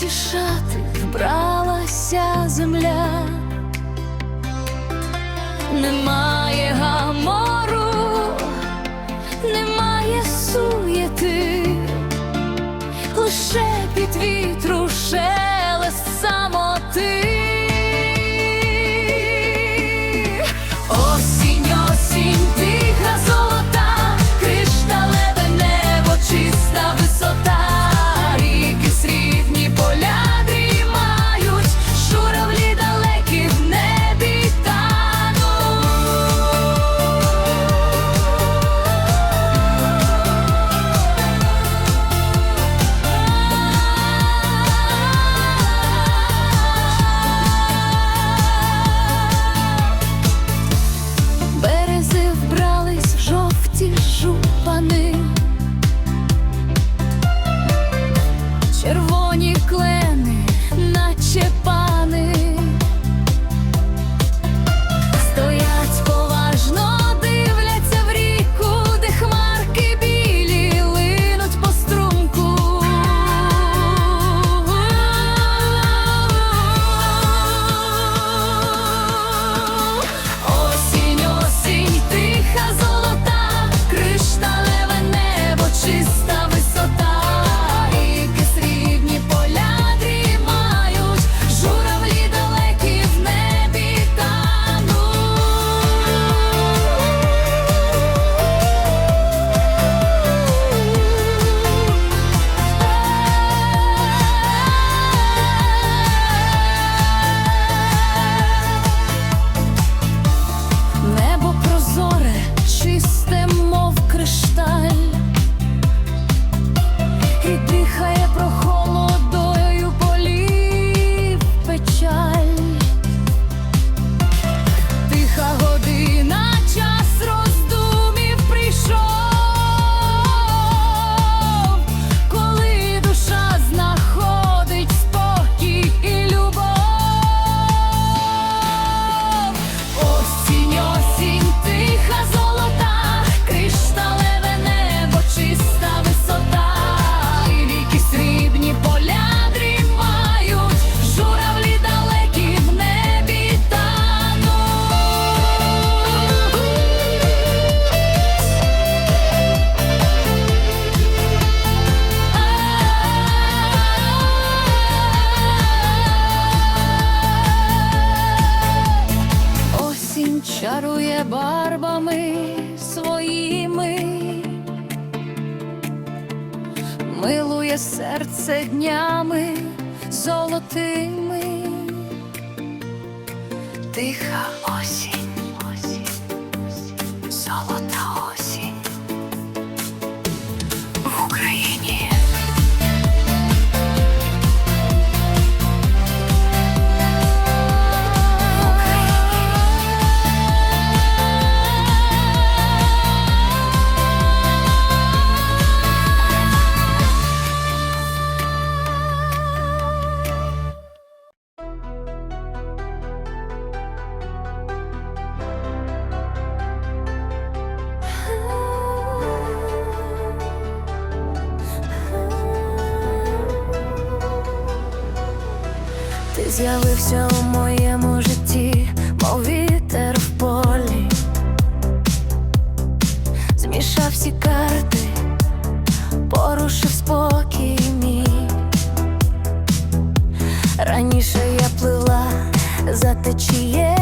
втішати вбралася земля, немає гамма. goodbye. Чарує барвами своїми, милує серце днями золотими, тиха осінь. З'явився у моєму житті, мов вітер в полі, змішав всі карти, порушив спокій мій. Раніше я плила за течією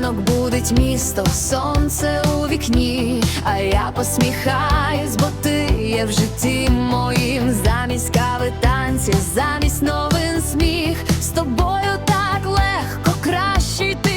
ранок будить місто, сонце у вікні, а я посміхаюсь, бо ти є в житті моїм, замість кави танці, замість новин сміх, з тобою так легко краще йти.